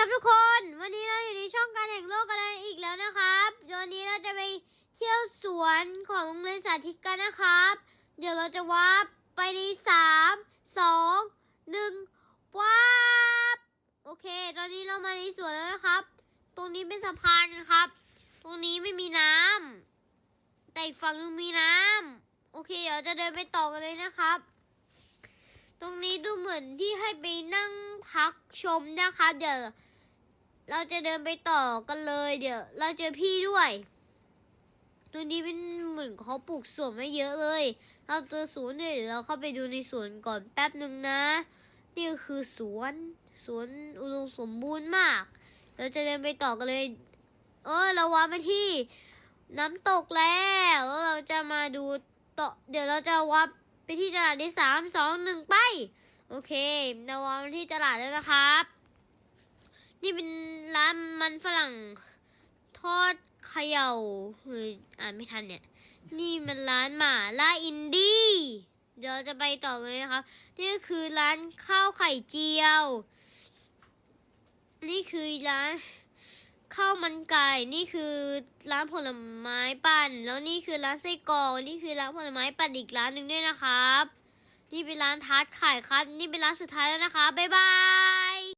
ครับทุกคน วันนี้เราอยู่ในช่องการแห่งโลกกันอีกแล้วนะครับวันนี้เราจะไปเที่ยวสวนของโรงเรียนสาธิตกันนะครับ เดี๋ยวเราจะวาร์ปไปในสามสองหนึ่งวาร์ปโอเค ตอนนี้เรามาในสวนแล้วนะครับ ตรงนี้เป็นสะพานนะครับ ตรงนี้ไม่มีน้ำแต่อีกฝั่งนึงมีน้ำโอเค เดี๋ยวจะเดินไปต่อกันเลยนะครับตรงนี้ดูเหมือนที่ให้ไปนั่งพักชมนะคะ เดี๋ยว เราจะเดินไปต่อกันเลยเดี๋ยว เราเจอพี่ด้วย ตรงนี้เป็นเหมือนเขาปลูกสวนไม่เยอะเลย เราเจอสวนเนี่ยเดี๋ยวเราเข้าไปดูในสวนก่อนแป๊บหนึ่งนะนี่คือสวนสวนอุดมสมบูรณ์มาก เราจะเดินไปต่อกันเลย เออเราวามาที่ น้ำตกแล้วแล้วเราจะมาดูต่อเดี๋ยวเราจะวับไปที่ตลาดที่สามสองหนึ่งไป โอเคเราวามาที่ตลาดแล้วนะครับ นี่เป็นร้านมันฝรั่ง ทอดเขย่าอ่านไม่ทันเนี่ย นี่มันร้านหมาล่าอินดี้ เดี๋ยวจะไปต่อเลยนะครับ นี่คือร้านข้าวไข่เจียว นี่คือร้านข้าวมันไก่ นี่คือร้านผลไม้ปั่น แล้วนี่คือร้านไส้กรอก นี่คือร้านผลไม้ปั่นอีกร้านหนึ่งด้วยนะครับ นี่เป็นร้านทาร์ตไข่ครับ นี่เป็นร้านสุดท้ายแล้วนะคะ บ๊ายบาย